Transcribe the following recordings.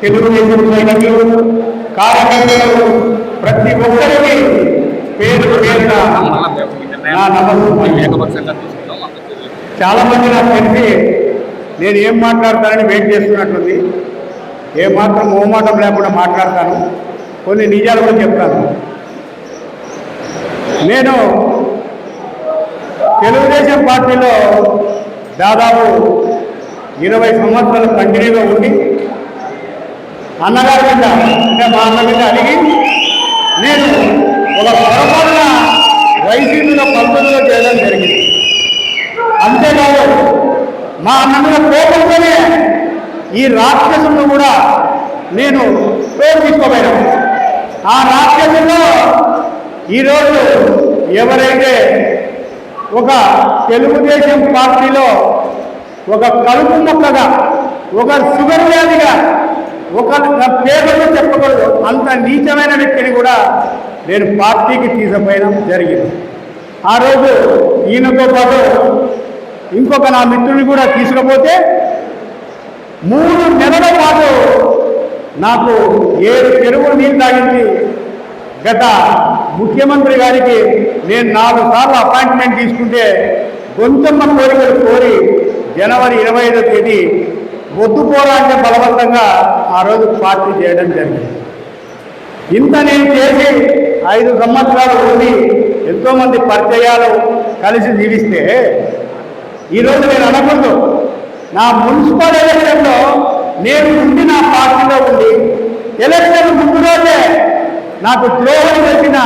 తెలుగుదేశం సైనికులు కార్యకర్తలు ప్రతి ఒక్కరికి పేరు పేరున నా నమస్కారం. చాలా మంది నాకు తెలిసి నేను ఏం మాట్లాడతానని వెయిట్ చేస్తున్నట్టుంది. ఏమాత్రం మోమాటం లేకుండా మాట్లాడతాను. కొన్ని నిజాలు కూడా చెప్తాను. నేను తెలుగుదేశం పార్టీలో దాదాపు ఇరవై సంవత్సరాలు కంటిన్యూగా ఉండి అన్నగారి బిడ్డ అంటే మా అన్న బిడ్డ అడిగి నేను ఒక పొరపాటున వైసీపీలో పంతొమ్మిదిలో చేయడం జరిగింది. అంతేకాదు మా అన్న మీద కోపంతోనే ఈ రాక్షసులను కూడా నేను పేరు తీసుకోపోయాను ఆ రాక్షసుల్లో ఈరోజు ఎవరైతే ఒక తెలుగుదేశం పార్టీలో ఒక కలుపు మొక్కగా ఒక షుగర్ వ్యాధిగా ఒక పేర్లను చెప్పకూడదు. అంత నీచమైన వ్యక్తిని కూడా నేను పార్టీకి తీసపోయడం జరిగింది. ఆ రోజు ఈయనతో పాటు ఇంకొక నా మిత్రుని కూడా తీసుకుపోతే మూడు నెలల పాటు నాకు ఏడు చెరువు నీళ్ళు తాగింది గత ముఖ్యమంత్రి గారికి నేను నాలుగు సార్లు అపాయింట్మెంట్ తీసుకుంటే గొంతమ్మ కోరికలు కోరి జనవరి ఇరవై ఐదో తేదీ వద్దు పోరాటే బలవంతంగా ఆ రోజు పార్టీ చేయడం జరిగింది. ఇంత నేను చేసి ఐదు సంవత్సరాలు ఉండి ఎంతోమంది పరిచయాలు కలిసి జీవిస్తే ఈరోజు నేను అనకూడదు. నా మున్సిపల్ ఎలక్షన్లో నేను ఉండి నా పార్టీలో ఉండి ఎలక్షన్ ముందు రోజే నాకు ద్రోహం చేసిన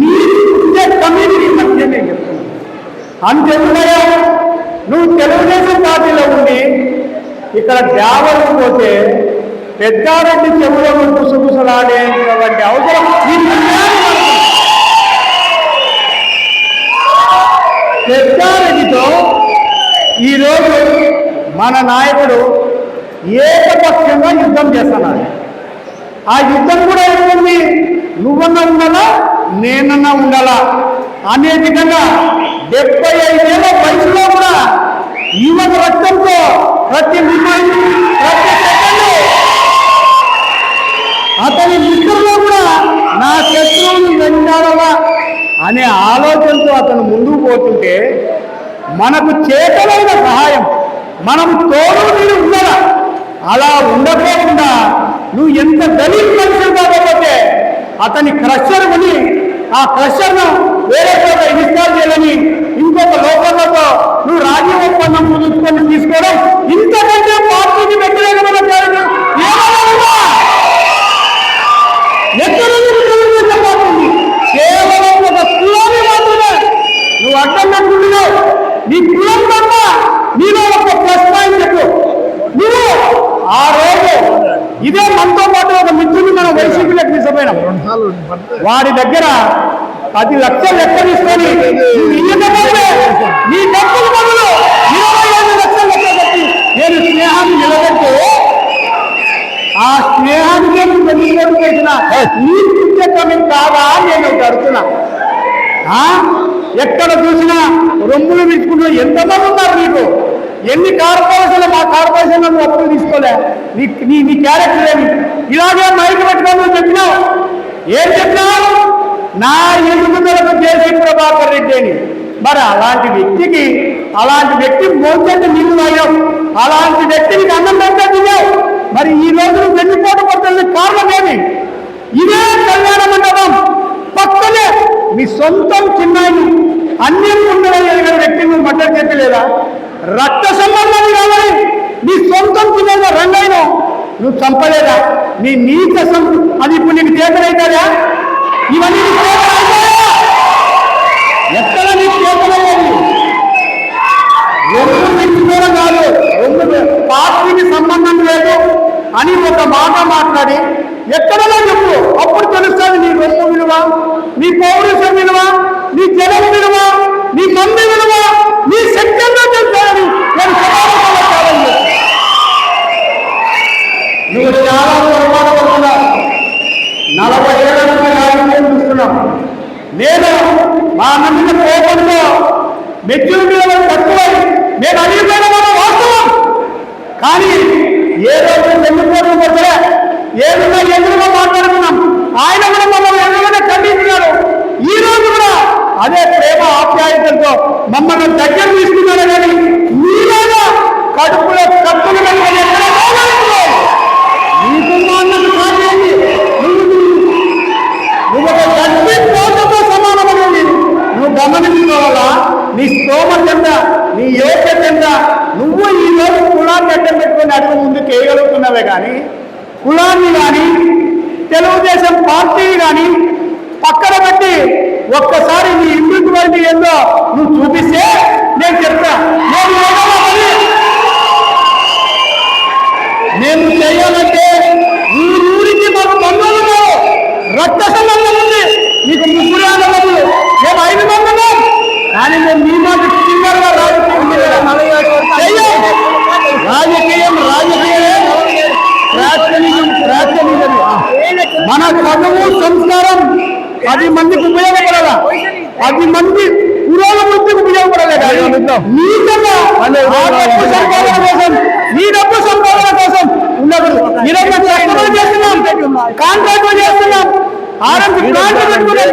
నీతి కమ్యూనిటీ మధ్య నేను చెప్తున్నాను. అంతెందుకయ్యా నువ్వు తెలుగుదేశం పార్టీలో ఉండి ఇక్కడ దేవలకు పోతే పెద్దారెడ్డి చెవులో గుసగుసలాడేటువంటి అవసరం. పెద్దారెడ్డితో ఈరోజు మన నాయకుడు ఏకపక్షంగా యుద్ధం చేస్తున్నాడు. ఆ యుద్ధం కూడా ఏముంది? నువ్వన్నా ఉండాలా? నేనన్నా ఉండాలా? అనే విధంగా డెబ్బై ఐదేళ్ళ వయసులో కూడా యువత ప్రతి నిమిషం ప్రతి సెకండ్ అతని మిత్రుల్లో కూడా నా శత్రువుని వెంటాడవా అనే ఆలోచనతో అతను ముందుకు పోతుంటే మనకు చేతలైన సహాయం మనం తోడు నేను ఉండాలా అలా ఉండకోకుండా నువ్వు ఎంత దళిత మనుషులు కాకపోతే అతని క్రషర్ కొని ఆ క్రషర్ను వేరే చోట ఇన్స్టాల్ చేయాలని ఇంకొక లోకంలో నువ్వు రాజీవ్ ఒప్పందం కుదుర్చుకొని తీసుకోవడం ఇంతకంటే పార్టీకి వ్యతిరేకమైన కార్యక్రమం ఏమైనా ఉందా? ఎక్కడ నుంచి తెలుగుదేశం పార్టీ ఉంది? కేవలం ఒక కులాన్ని మాత్రమే. నువ్వు అడ్డం పెట్టుకుంటున్నావు. నీ కులం తప్ప నీలో ఒక ప్లస్ పాయింట్ చెప్పు. నువ్వు ఆ రోజు ఇదే మనతో పాటు ఒక మిత్రుని మనం వైసీపీలోకి తీసుకుపోయినాం. వాడి దగ్గర పది లక్షలు లెక్క తీసుకొని నీ డబ్బులు బదులు ఇరవై ఐదు లక్షలు లెక్క పెట్టి నేను స్నేహాన్ని నిలబెట్టి ఆ స్నేహానికి నువ్వు వెలుగులోకి చేసిన నీ పుణ్యకమి కాదా నేను ఆ? ఎక్కడ చూసినా రొమ్ములు తీసుకుంటూ ఎంతమంది ఉన్నారు నీకు? ఎన్ని కార్పొరేషన్లు మా కార్పొరేషన్లో నువ్వు అప్పులు తీసుకోలే? నీ నీ నీ క్యారెక్టర్ ఏమి? ఇలాగే మైక్ పెట్టుకొని నువ్వు చెప్పినావు. ఏం చెప్పినావు? నా ఎదుగుదలకు చేసి ప్రభాకర్ రెడ్డి అని మరి అలాంటి వ్యక్తికి అలాంటి వ్యక్తి మోసండి నీళ్ళు తాగావు అలాంటి వ్యక్తికి అన్నం పెట్టావు మరి ఈ రోజు నువ్వు వెన్నుపోటు పడుతున్న కారణం ఏమి? ఇదే కళ్యాణ మండపం. పక్కనే మీ సొంతం చిన్నాయిని అన్ని ఉండడం వ్యక్తి నువ్వు మద్దతు చెప్పలేదా రక్త సంబంధాలు కావాలి నీ సొంతం చిన్న రంగైన నువ్వు చంపలేదా? నీ నీచ సం అది ఇప్పుడు నీకు చేతనైతారా ఇవన్నీ నీకు చేతనైతాయా? ఎక్కడ నీకు చేతనయ్యేది రొమ్ము పెంచుకోవడం కాదు. రెండు పార్టీకి సంబంధం లేదు అని ఒక మాట మాట్లాడి ఎక్కడలో చెప్పు. అప్పుడు తెలుస్తుంది నీ రొమ్ము విలువ నీ పౌరుషం విలువ నీ జనం విలువ నీ మంది విలువ నీ శక్తి ఎంతో తెలుస్తానని నేను సమావేశంలో నువ్వు చాలా నేను మా నమ్మిన కోపంలో మెచ్యూరిటీ లెవెల్ తక్కువై నేను అడిగిపోయిన మన వాస్తవం. కానీ ఏ రోజు వెళ్ళిపోవడం పోతే ఏ విధంగా ఎదురుగా మాట్లాడుకున్నాం? ఆయన కూడా మమ్మల్ని ఎందుకంటే ఖండించినారు ఈ రోజు కూడా అదే ప్రేమ ఆప్యాయతలతో మమ్మల్ని దగ్గర తీసుకున్నాడు కానీ మీలాగా కడుపులో కప్పులు కలిగే కులాన్ని అడ్డం అడుగు ముందు చేయగలుగుతున్నవే కానీ కులాన్ని కానీ తెలుగుదేశం పార్టీని కానీ పక్కన పెట్టి ఒక్కసారి నీ ఇండివిజువాలిటీ ఏందో నువ్వు చూపిస్తే నేను చెప్తా నేను ఏదైనా పని మేము చేయాలంటే ఈ ఊరికి మాకు బంధువులు ఉన్నారు. రక్త సంబంధం ఉంది మీకు ముగ్గురు అన్నదమ్ములు మేము ఐదు మంది ఉన్నాం కానీ మేము మీ మాట చిన్నగా రాజకీయం చెయ్యం. రాజకీయం రాజకీయం ప్రాచీనం ప్రాచీనం మన చదువు సంస్కారం పది మందికి ఉపయోగపడాలా పది మంది పురోగతికి ఉపయోగపడాలి కానీ నీకన్నా ఆ డబ్బు సంపాదన కోసం డబ్బు సంపాదన కోసం ఉండదు ఈరోజు చేస్తున్నాం. కాంట్రాక్ట్ చేస్తున్నాం. ఆరంభ పెట్టుకున్నాం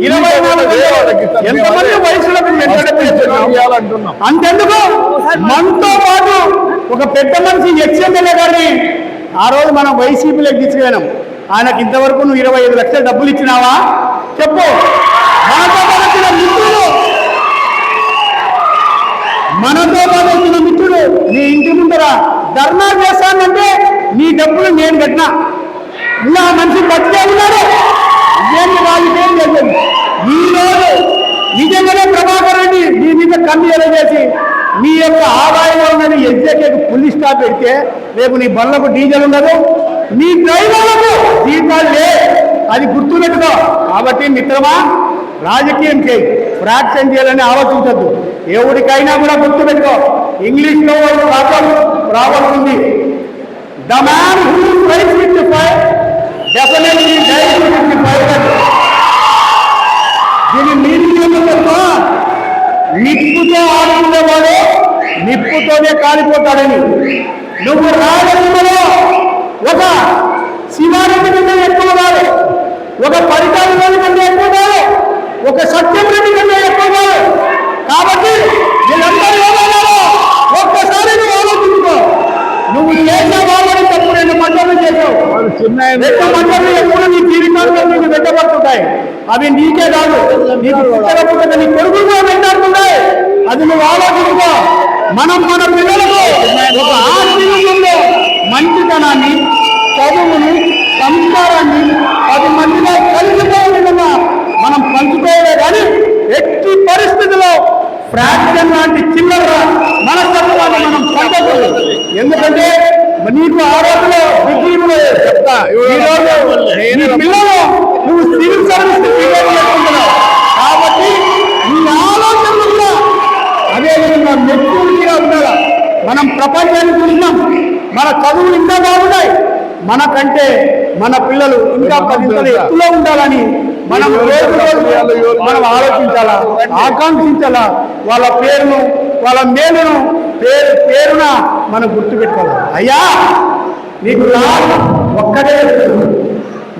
ఇరవై నాలుగు వేలు. ఎంతమంది వయసులకు ఇవ్వాలంటున్నాం. అంతెందుకు? మనతో పాటు ఒక పెద్ద మనిషి ఎక్స్ఎమ్మెల్యే గారిని ఆ రోజు మనం వైసీపీలోకి తీసుకుపోయినాం ఆయనకి ఇంతవరకు నువ్వు ఇరవై ఐదు లక్షల డబ్బులు ఇచ్చినావా? చెప్పు. మనతో పాటు వచ్చిన మిత్రులు మనతో పాటు వచ్చిన మిత్రుడు. నీ ఇంటి ముందర ధర్నా చేస్తానంటే నీ డబ్బులు నేను కట్టినా. ఇలా మనిషి బతికే ఉన్నాడు. ఇదేంటి రాజకీయం చేసేది ఈ రోజు నిజంగానే ప్రభాకర్ రెడ్డి మీ మీద కన్ను ఎరగేసి నీ యొక్క ఆదాయంలో ఉన్నది ఎగ్జాక్ట్ పులి స్టాప్ పెడితే రేపు నీ బండ్లకు డీజిల్ ఉండదు. నీ డ్రైవర్లకు జీతాలు లే. అది గుర్తుపెట్టుకో. కాబట్టి మిత్రమా రాజకీయం చేయి. ప్రాక్షన్ చేయాలని ఆలోచించద్దు ఎవరికైనా కూడా గుర్తుపెట్టుకో. ఇంగ్లీష్లో ప్రాబ్లం ప్రాబ్లం ఉంది the man who plays with fire definitely dies with fire దీని మీనింగ్ ఏమో తెలుసా నిప్పుతోనే కాలిపోతాడని. నువ్వు రాజకీయంలో ఒక శివారెడ్డి కంటే ఎక్కువ కాదు. ఒక పరిటాల రెడ్డి కంటే ఎక్కువ కాదు. ఒక సత్యం రెడ్డి కంటే ఎక్కువ కాదు. కాబట్టి వీళ్ళందరూ ఏమన్నారో ఒక్కసారి నువ్వు ఆలోచించుకో. నువ్వు చేసే వాళ్ళని తప్పు రెండు మంటలు చేసావు రెండు మంటలు ఎప్పుడు నీ జీవితాల్లో నీకు వెంటబడుతుంటాయి అవి నీకే కాదు. నీకు నీ కొడుకులు కూడా వెంటాడుతున్నాయి అది నువ్వు ఆలోచించుకో. మనం మన పిల్లలకు ఒక ఆశీర్వంలో మంచితనాన్ని చదువుని సంస్కారాన్ని పది మందిలో కలిసిపోయిన మనం పంచుకోలే కానీ ఎట్టి పరిస్థితిలో ఫ్రాక్షన్ లాంటి చిల్లర మనస్తత్వాన్ని మనం పంచకూడదు. ఎందుకంటే నీకు ఆ రోజులో డిగ్రీలో చెప్తా. ఈ పిల్లలు నువ్వు సివిల్ సర్వీస్ కాబట్టి నీ ఆలోచనలు అదేవిధంగా మెచ్యూరిటీగా ఉండాలి? మనం ప్రపంచాన్ని చూసినాం. మన చదువులు ఇంకా బాగున్నాయి. మనకంటే మన పిల్లలు ఇంకా పదింతలు ఎత్తులో ఉండాలని మనం మనం ఆలోచించాలా? ఆకాంక్షించాలా? వాళ్ళ పేరును వాళ్ళ మేలును పేరు పేరున మనం గుర్తుపెట్టుకోవాలి. అయ్యా నీకు రా ఒక్కటే చెప్తున్నాను.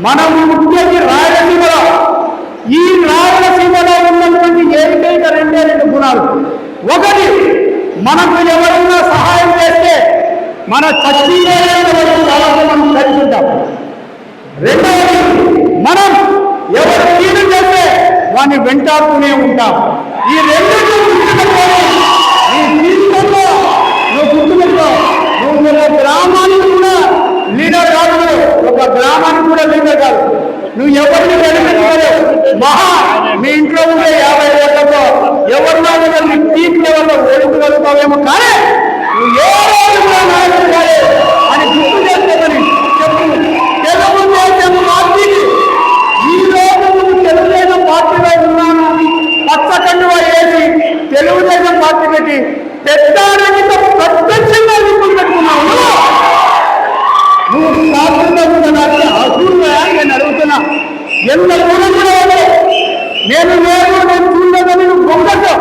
మనం ముఖ్యంగా రాయలసీమలో ఈ రాయలసీమలో ఉన్నటువంటి ఏకైక రెండే రెండు గుణాలు ఒకటి మనకు ఎవరైనా సహాయం చేస్తే మన చచ్చిన వాళ్ళకి మనం కలిసి రెండవది మనం ఎవరు కీడు చేస్తే వాడిని వెంటాడుతూనే ఉంటాం. ఈ రెండు గుర్తుపెట్టుకొని నీ జీవితంలో నువ్వు గుర్తుపెట్టుకో. నువ్వు ఒక గ్రామానికి కూడా లీడర్ కాదు నువ్వు. ఒక గ్రామానికి కూడా లీడర్ కాదు. నువ్వు ఎవరిని వెలిపించలేవు మహా మీ ఇంట్లో ఉండే యాభై ఓడించగలుగుతావేమో కానీ నువ్వు ఏ రోజు కూడా నాయకుడు కాదు అని గుర్తు చేస్తామని చెప్పు. తెలుగు దేశం పార్టీకి ఈ రోజు నువ్వు తెలుగుదేశం పార్టీలో ఉన్నాను పచ్చ కండువ వేసి తెలుగుదేశం పార్టీ పెట్టి పెద్దారెడ్డితో ప్రత్యక్షంగా నిప్పులు పెట్టుకున్నావు. నువ్వు. నువ్వు శాస్త్రంగా అసూరుగా నేను అడుగుతున్నా. ఎంత దూరం కూడా నేను నేను నేను చూడలేదని నువ్వు గొంగట్టు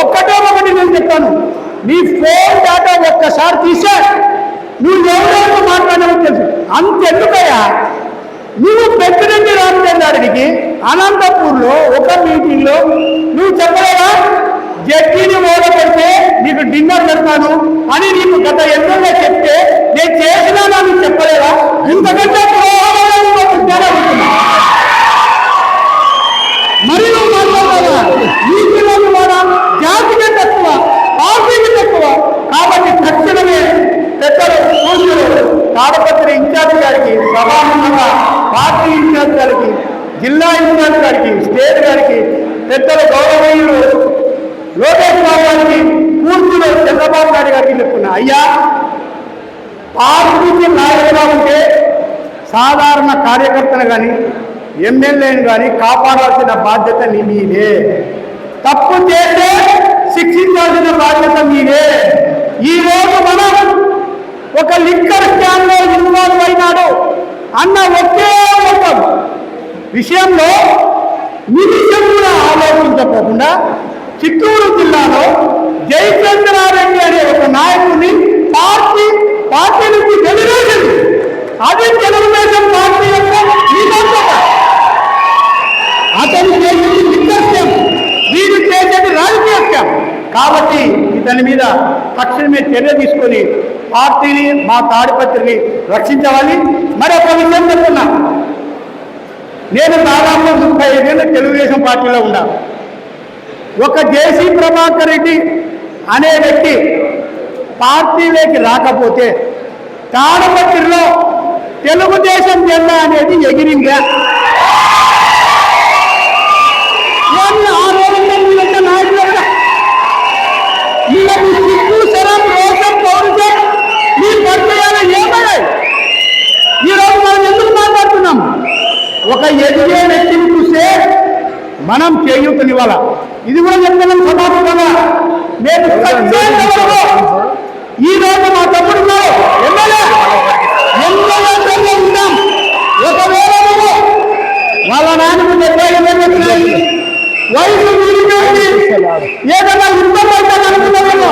ఒక్కటే ఒకటి నేను చెప్తాను. నీ ఫోన్ డేటా ఒక్కసారి తీసే. నువ్వు ఎవరెవరితో మాట్లాడాలని తెలుసు. అంతెందుకయ్యా? నువ్వు పెద్దరెడ్డి రామచంద్రారెడ్డికి అనంతపూర్లో ఒక మీటింగ్లో నువ్వు చెప్పలేదా? జడ్జీని ఓడబెడితే నీకు డిన్నర్ పెడతాను అని నీకు గత ఎన్నోగా చెప్తే నేను చేసినా నాకు చెప్పలేదా? ఇంతకంటే ద్రోహమైన ఇంకొక తేడా ఉంటుందా? మరి నువ్వు మాట్లాడాలా నీతిలోని వాడా జాతికి తక్కువ పార్టీకి తక్కువ కాబట్టి తక్షణమే పెద్దలు పూజలు తాడపత్రి ఇన్ఛార్జ్ గారికి సమానంగా పార్టీ ఇన్ఛార్జ్ గారికి జిల్లా ఇన్ఛార్జ్ గారికి స్టేట్ గారికి పెద్దల గౌరవీయులు లోకేష్ బాబు గారికి పూర్తిలో చంద్రబాబు నాయుడు గారికి చెప్తున్నా. అయ్యా పార్టీకి నాయకుగా ఉంటే సాధారణ కార్యకర్తను కానీ ఎమ్మెల్యేని కానీ కాపాడాల్సిన బాధ్యత నీ మీదే. తప్పు చేస్తే శిక్షించాల్సిన బాధ్యత మీదే. ఈ రోజు మనం ఒక లిక్కర్ స్కామ్లో ఇన్వాల్వ్ అయినాడు. అన్న ఒకే ఒక విషయంలో నిమిషం కూడా ఆలోచించకోకుండా చిత్తూరు జిల్లాలో జయచంద్రారెడ్డి అనే ఒక నాయకుడిని పార్టీ పార్టీ నుంచి వెలివేసింది. అది తెలుగుదేశం పార్టీ యొక్క నిబంధన అతను చేసేది నిర్లక్ష్యం వీరు చేసేది రాజకీయ కాబట్టి ఇతని మీద తక్షణమే చర్య తీసుకొని పార్టీని మా తాడిపత్రిని రక్షించాలని ఒక విషయం చెప్తున్నా. నేను దాదాపు ముప్పై ఐదేళ్ళు తెలుగుదేశం పార్టీలో ఉన్నా. ఒక జేసీ ప్రభాకర్ రెడ్డి అనే వ్యక్తి పార్టీలోకి రాకపోతే తాడపత్రిలో తెలుగుదేశం జెండా అనేది ఎగిరిందా ఏమన్నా ఆ రోజుల్లో మీ యొక్క నాయకులు ఎవరు? వీళ్ళకి సిగ్గు శరం రోషం పౌరుషం మీ పరిచయాలు ఏమయ్యాయి ఈ రోజు మనం ఎందుకు మాట్లాడుతున్నాం ఒక ఎదిగే వ్యక్తిని చూస్తే మనం చేయూతనివ్వాల ఇది కూడా చెప్తున్నాం సమాపంగా నేను ఈ రోజు మా తమ్ముడు ఉంటాం ఒకవేళ వాళ్ళ నాన్నకు డెబ్బై వచ్చినాయి వయసు ఏదైనా ఇబ్బంది అయితే అనుకున్నామేమో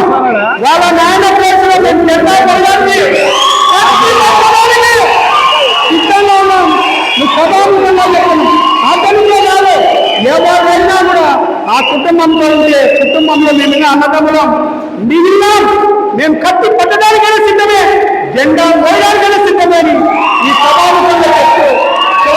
వాళ్ళ నాయన ప్లేస్లో మేము జెండా కొయ్యాలి సిద్ధంగా ఉన్నాం నువ్వు సభాముఖంగా చెప్పను అతనికే కాదు ఎవరైనా కూడా ఆ కుటుంబంతో ఉంటే కుటుంబంలో మేము అన్నదమ్ములం మిగిలిన మేము కత్తి పట్టడానికైనా సిద్ధమే జెండా మోయడానికైనా సిద్ధమే అని ఈ సభాముఖంగా చెప్తూ